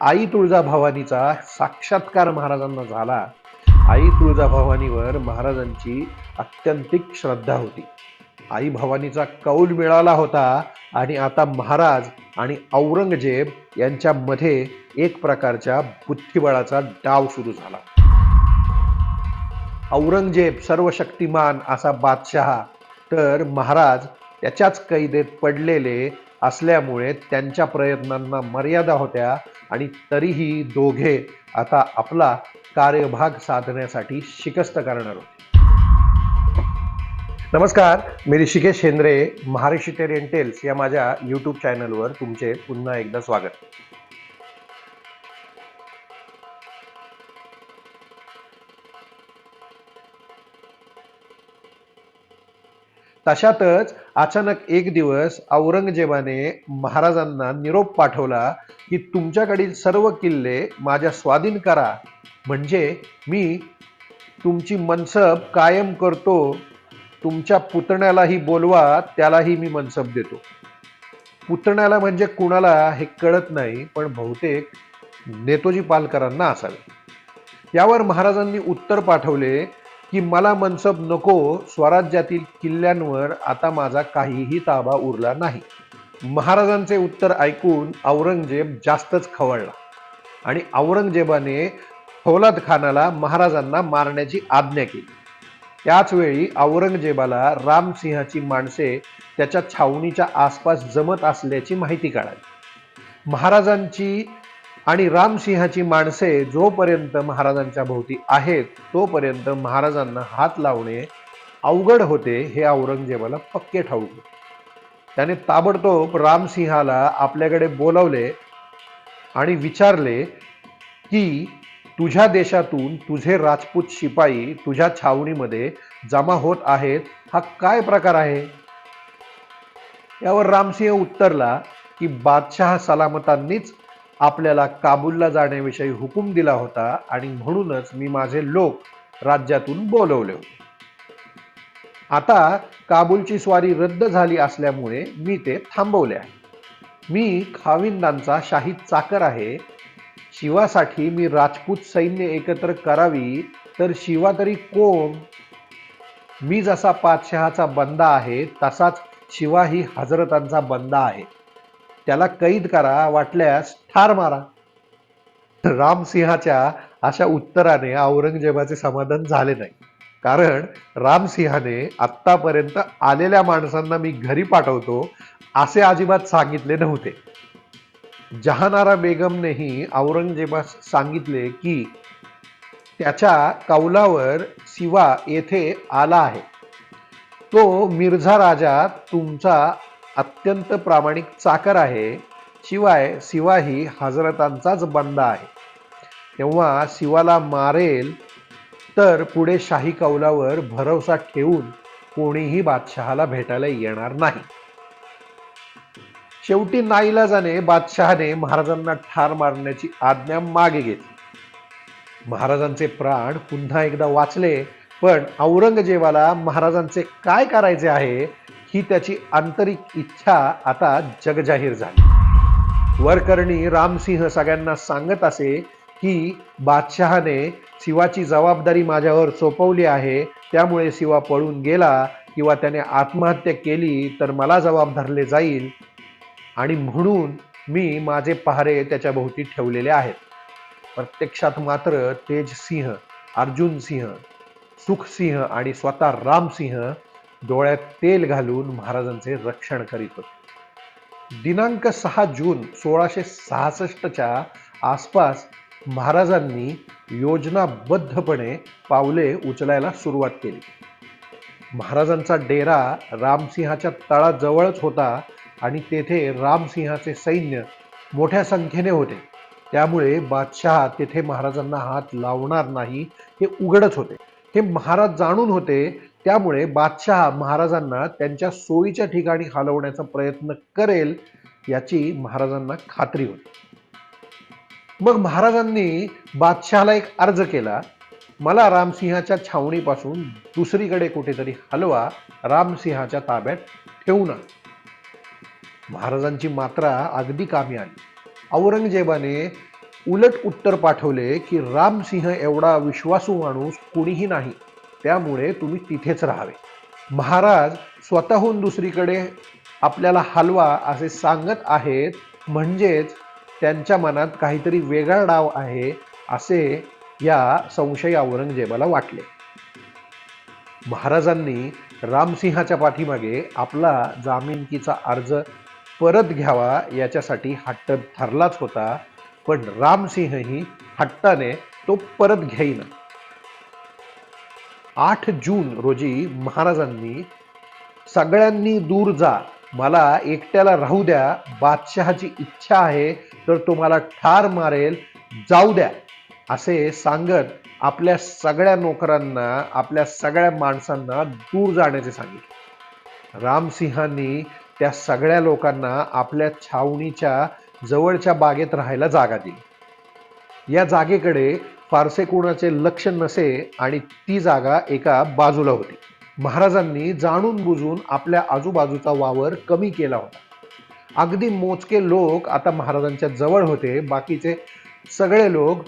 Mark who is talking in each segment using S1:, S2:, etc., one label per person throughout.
S1: आई तुळजाभवानीचा साक्षात्कार महाराजांना झाला. आई तुळजाभवानीवर महाराजांची अत्यंतिक श्रद्धा होती. आई भवानीचा कौल मिळाला होता आणि आता महाराज आणि औरंगजेब यांच्यामध्ये एक प्रकारच्या बुद्धिबळाचा डाव सुरू झाला. औरंगजेब सर्वशक्तिमान असा बादशहा तर महाराज त्याच्याच कैदेत पडलेले असल्यामुळे त्यांच्या प्रयत्नांना मर्यादा होत्या आणि तरीही दोघे आता आपला कार्यभाग साधण्यासाठी शिकस्त करणार होते. नमस्कार मी ऋषिकेश हेंद्रे महारिशिटेरियन टेल्स या माझ्या यूट्यूब चॅनलवर तुमचे पुन्हा एकदा स्वागत. तशातच अचानक एक दिवस औरंगजेबाने महाराजांना निरोप पाठवला की तुमच्याकडील सर्व किल्ले माझ्या स्वाधीन करा. म्हणजे मी तुमची मनसब कायम करतो. तुमच्या पुतण्यालाही बोलवा त्यालाही मी मनसब देतो. पुतण्याला म्हणजे कुणाला हे कळत नाही पण बहुतेक नेतोजी पालकरांना असावे. यावर महाराजांनी उत्तर पाठवले की मला मनसब नको स्वराज्यातील किल्ल्यांवर आता माझा काहीही ताबा उरला नाही. महाराजांचे उत्तर ऐकून औरंगजेब जास्तच खवळला आणि औरंगजेबाने फौलाद खानाला महाराजांना मारण्याची आज्ञा केली. त्याचवेळी औरंगजेबाला रामसिंहाची माणसे त्याच्या छावणीच्या आसपास जमत असल्याची माहिती काढावी महाराजांची आणि रामसिंहाची माणसे जोपर्यंत महाराजांच्या भोवती आहेत तोपर्यंत महाराजांना हात लावणे अवघड होते हे औरंगजेबाला पक्के ठाऊक त्याने ताबडतोब रामसिंहाला आपल्याकडे बोलावले आणि विचारले की तुझ्या देशातून तुझे राजपूत शिपाई तुझ्या छावणीमध्ये जमा होत आहेत हा काय प्रकार आहे? यावर रामसिंह उत्तरला की बादशाह सलामतांनीच आपल्याला काबूलला जाण्याविषयी हुकूम दिला होता आणि म्हणूनच मी माझे लोक राज्यातून बोलवले होते. आता काबूलची स्वारी रद्द झाली असल्यामुळे मी ते थांबवले आहे. मी खाविंदांचा शाही चाकर आहे. शिवासाठी मी राजपूत सैन्य एकत्र करावी तर शिवा तरी कोण? मी जसा पातशहाचा बंदा आहे तसाच शिवा ही हजरतांचा बंदा आहे. त्याला कैद करा वाटल्यास ठार मारा. रामसिंहाच्या अशा उत्तराने औरंगजेबाचे समाधान झाले नाही. कारण रामसिंहाने आत्तापर्यंत आलेल्या माणसांना मी घरी पाठवतो असे अजिबात सांगितले नव्हते. जहानारा बेगमनेही औरंगजेबास सांगितले की त्याच्या कौलावर शिवा येथे आला आहे. तो मिर्झा राजा तुमचा अत्यंत प्रामाणिक चाकर आहे. शिवाय शिवाही हजरतांचाच बंदा आहे. तेव्हा शिवाला मारेल तर पुढे शाही कौलावर भरवसा ठेवून कोणीही बादशहाला भेटायला येणार नाही. शेवटी नाईलाजाने बादशहाने महाराजांना ठार मारण्याची आज्ञा मागे घेतली. महाराजांचे प्राण पुन्हा एकदा वाचले पण औरंगजेबाला महाराजांचे काय करायचे आहे? ही त्याची आंतरिक इच्छा आता जगजाहीर झाली. वरकर्णी रामसिंह सगळ्यांना सांगत असे की बादशहाने शिवाची जबाबदारी माझ्यावर सोपवली आहे त्यामुळे शिवा पळून गेला किंवा त्याने आत्महत्या केली तर मला जबाब धरले जाईल. आणि म्हणून मी माझे पहारे त्याच्या भोवती ठेवलेले आहेत. प्रत्यक्षात मात्र तेज सिंह अर्जुन सिंह सुखसिंह आणि स्वतः रामसिंह डोळ्यात तेल घालून महाराजांचे रक्षण करीत होते. दिनांक सहा जून सोळाशे सहासष्टच्या आसपास महाराजांनी योजनाबद्धपणे पावले उचलायला सुरुवात केली. महाराजांचा डेरा रामसिंहाच्या तळाजवळच होता आणि तेथे रामसिंहाचे सैन्य मोठ्या संख्येने होते. त्यामुळे बादशहा तेथे महाराजांना हात लावणार नाही हे उघडच होते. हे महाराज जाणून होते त्यामुळे बादशहा महाराजांना त्यांच्या सोयीच्या ठिकाणी हलवण्याचा प्रयत्न करेल याची महाराजांना खात्री होती. मग महाराजांनी बादशहाला एक अर्ज केला मला रामसिंहाच्या छावणीपासून दुसरीकडे कुठेतरी हलवा रामसिंहाच्या ताब्यात ठेवू ना महाराजांची मात्रा अगदी कामी आली. औरंगजेबाने उलट उत्तर पाठवले की रामसिंह एवढा विश्वासू माणूस कुणीही नाही. त्यामुळे तुम्ही तिथेच राहावे. महाराज स्वतःहून दुसरीकडे आपल्याला हलवा असे सांगत आहेत म्हणजेच त्यांच्या मनात काहीतरी वेगळा डाव आहे असे या संशय औरंगजेबाला वाटले. महाराजांनी रामसिंहाच्या पाठीमागे आपला जामिनकीचा अर्ज परत घ्यावा याच्यासाठी हट्ट ठरलाच होता पण रामसिंहही हट्टाने तो परत घेईना. आठ जून रोजी महाराजांनी सगळ्यांनी दूर जा. मला एकट्याला राहू द्या. बादशहाची इच्छा आहे तर तो मला ठार मारेल. जाऊ द्या. असे सांगत आपल्या सगळ्या नोकरांना आपल्या सगळ्या माणसांना दूर जाण्याचे सांगितले. रामसिंहांनी त्या सगळ्या लोकांना आपल्या छावणीच्या जवळच्या बागेत राहायला जागा दिली. या जागेकडे फारसे कोणाचे लक्ष नसे आणि ती जागा एका बाजूला होती. महाराजांनी जाणून बुजून आपल्या आजूबाजूचा वावर कमी केला होता. अगदी मोजके लोक आता महाराजांच्या जवळ होते. बाकीचे सगळे लोक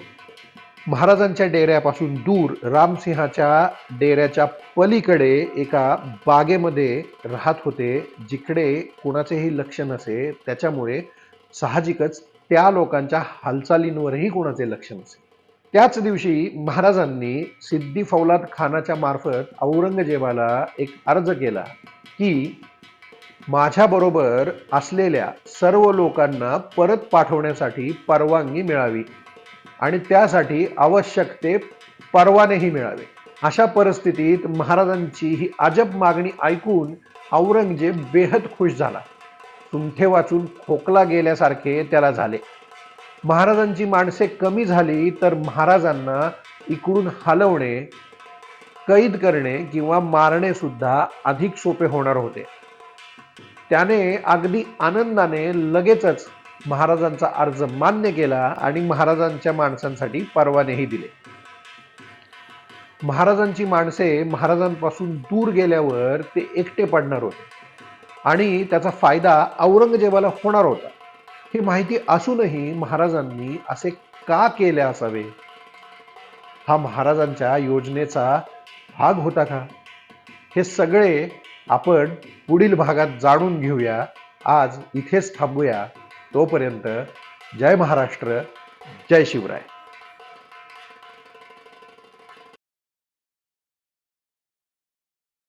S1: महाराजांच्या डेऱ्यापासून दूर रामसिंहाच्या डेऱ्याच्या पलीकडे एका बागेमध्ये राहत होते जिकडे कुणाचेही लक्ष नसे. त्याच्यामुळे साहजिकच त्या लोकांच्या हालचालींवरही कोणाचे लक्ष नसे. त्याच दिवशी महाराजांनी सिद्धी फौलाद खानाच्या मार्फत औरंगजेबाला एक अर्ज केला की माझ्याबरोबर असलेल्या सर्व लोकांना परत पाठवण्यासाठी परवानगी मिळावी आणि त्यासाठी आवश्यक ते परवानेही मिळावे. अशा परिस्थितीत महाराजांची ही अजब मागणी ऐकून औरंगजेब बेहद खुश झाला. सुंठे वाचून खोकला गेल्यासारखे त्याला झाले. महाराजांची माणसे कमी झाली तर महाराजांना इकडून हलवणे कैद करणे किंवा मारणे सुद्धा अधिक सोपे होणार होते. त्याने अगदी आनंदाने लगेचच महाराजांचा अर्ज मान्य केला आणि महाराजांच्या माणसांसाठी परवानेही दिले. महाराजांची माणसे महाराजांपासून दूर गेल्यावर ते एकटे पडणार होते आणि त्याचा फायदा औरंगजेबाला होणार होता. ही माहिती असूनही महाराजांनी असे का केले असावे? हा महाराजांच्या योजनेचा भाग होता का? हे सगळे आपण पुढील भागात जाणून घेऊया. आज इथेच थांबूया. तोपर्यंत जय महाराष्ट्र जय शिवराय.